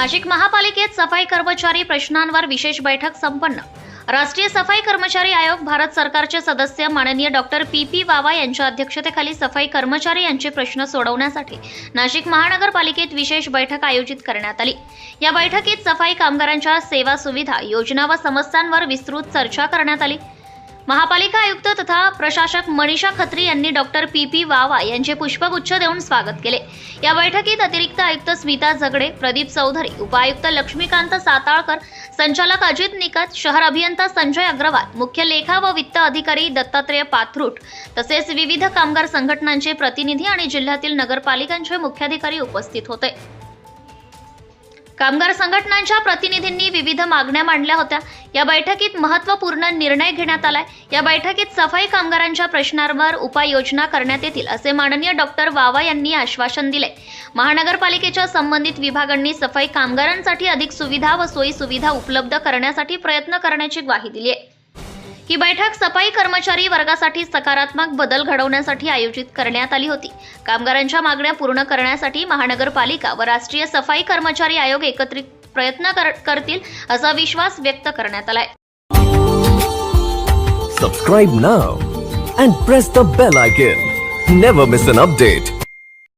नाशिक महापालिकेत सफाई कर्मचारी प्रश्नांवर विशेष बैठक संपन्न. राष्ट्रीय सफाई कर्मचारी आयोग भारत सरकारचे सदस्य माननीय डॉक्टर पी पी वावा यांच्या अध्यक्षतेखाली सफाई कर्मचारी यांचे प्रश्न सोडवण्यासाठी नाशिक महानगरपालिकेत विशेष बैठक आयोजित करण्यात आली. या बैठकीत सफाई कामगारांच्या सेवा सुविधा योजना व समस्यांवर विस्तृत चर्चा करण्यात आली. महापालिका आयुक्त तथा प्रशासक मनीषा खत्री यांनी डॉक्टर पी पी वावा यांचे पुष्पगुच्छ देऊन स्वागत केले. या बैठकीत अतिरिक्त आयुक्त स्मिता झगडे प्रदीप चौधरी उपायुक्त लक्ष्मीकांत साताळकर संचालक अजित निकत शहर अभियंता संजय अग्रवाल मुख्य लेखा व वित्त अधिकारी दत्तात्रेय पाथरूट तसेच विविध कामगार संघटनांचे प्रतिनिधी आणि जिल्ह्यातील नगरपालिकांचे मुख्याधिकारी उपस्थित होते. कामगार संघटनांच्या प्रतिनिधींनी विविध मागण्या मांडल्या होत्या. या बैठकीत महत्त्वपूर्ण निर्णय घेण्यात आलाय. या बैठकीत सफाई कामगारांच्या प्रश्नांवर उपाययोजना करण्यात येतील असे माननीय डॉक्टर वावा यांनी आश्वासन दिले महानगरपालिकेच्या संबंधित विभागांनी सफाई कामगारांसाठी अधिक सुविधा व सोयी सुविधा उपलब्ध करण्यासाठी प्रयत्न करण्याची ग्वाही दिली आहे ही बैठक सफाई कर्मचारी वर्गासाठी सकारात्मक बदल घडवण्यासाठी आयोजित करण्यात आली होती. कामगारांच्या मागण्या पूर्ण करण्यासाठी महानगरपालिका व राष्ट्रीय सफाई कर्मचारी आयोग एकत्रित प्रयत्न कर- करतील असा विश्वास व्यक्त करण्यात आलाय. Subscribe now and press the bell icon never miss an update